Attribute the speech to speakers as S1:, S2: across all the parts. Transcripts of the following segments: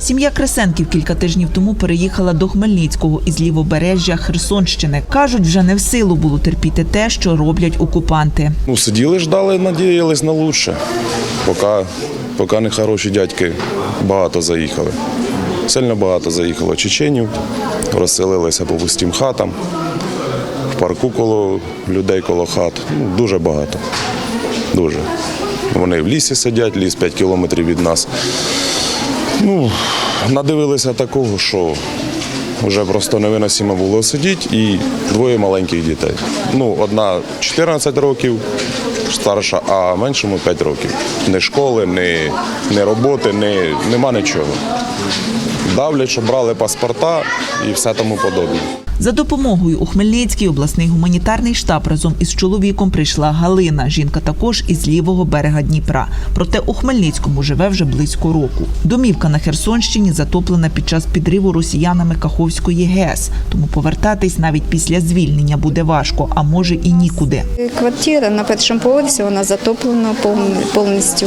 S1: Сім'я Кресенків кілька тижнів тому переїхала до Хмельницького із лівобережжя Херсонщини. Кажуть, вже не в силу було терпіти те, що роблять окупанти.
S2: Ну, сиділи, ждали, надіялись на лучше. Поки, поки не хороші дядьки багато заїхали. Сильно багато заїхало чеченів, розселилися по пустім хатам, в парку коло людей коло хат. Ну, дуже багато. Дуже. Вони в лісі сидять, ліс 5 кілометрів від нас. Ну, надивилися такого, що вже просто невиносимо було сидіти і двоє маленьких дітей. Ну, одна 14 років старша, а меншому 5 років. Ні школи, ні, ні роботи, ні, нема нічого. Давлять, що брали паспорта і все тому подобне.
S1: За допомогою у Хмельницький обласний гуманітарний штаб разом із чоловіком прийшла Галина. Жінка також із лівого берега Дніпра. Проте у Хмельницькому живе вже близько року. Домівка на Херсонщині затоплена під час підриву росіянами Каховської ГЕС. Тому повертатись навіть після звільнення буде важко, а може і нікуди.
S3: Квартира на першому поверсі вона затоплена пов- повністю.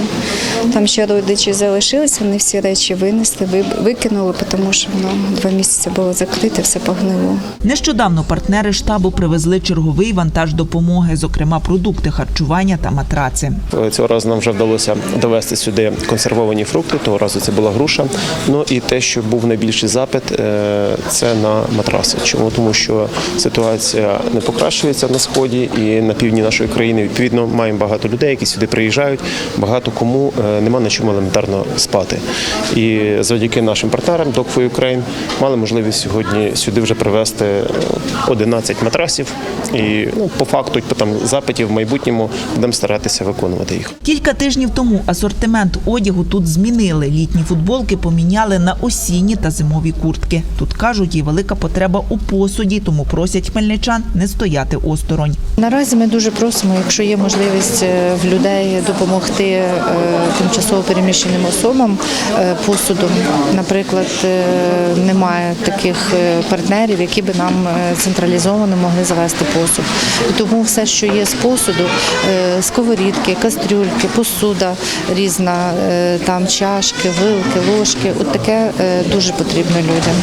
S3: Там ще родичі залишилися, вони всі речі винесли, ви- викинули, тому що воно два місяці було закрите, все погнило.
S1: Нещодавно партнери штабу привезли черговий вантаж допомоги, зокрема продукти харчування та матраци.
S4: Цього разу нам вже вдалося довести сюди консервовані фрукти. Того разу це була груша. Ну і те, що був найбільший запит, е, це на матраси. Чому тому, що ситуація не покращується на сході і на півдні нашої країни. Відповідно, маємо багато людей, які сюди приїжджають. Багато кому е, нема на чому елементарно спати. І завдяки нашим партнерам Dog for Ukraine мали можливість сьогодні сюди вже привезти 11 матрасів. І ну, по факту, там запитів в майбутньому будемо старатися виконувати їх.
S1: Кілька тижнів тому асортимент одягу тут змінили. Літні футболки поміняли на осінні та зимові куртки. Тут кажуть, є велика потреба у посуді, тому просять хмельничан не стояти осторонь.
S5: Наразі ми дуже просимо, якщо є можливість е, в людей допомогти е, тимчасово переміщеним особам е, посудом. Наприклад, немає таких партнерів, які би нам е, централізовано могли завести посуд. Тому все, що є з посуду, е, сковорідки, кастрюльки, посуда різна, е, там чашки, вилки, ложки, от таке дуже потрібно людям.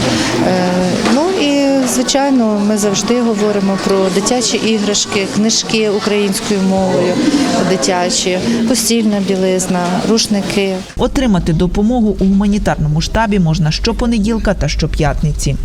S5: Ну і звичайно, ми завжди говоримо про дитячі іграшки, книжки українською мовою, дитячі, постільна білизна, рушники.
S1: Отримати допомогу у гуманітарному штабі можна щопонеділка та щоп'ятниці.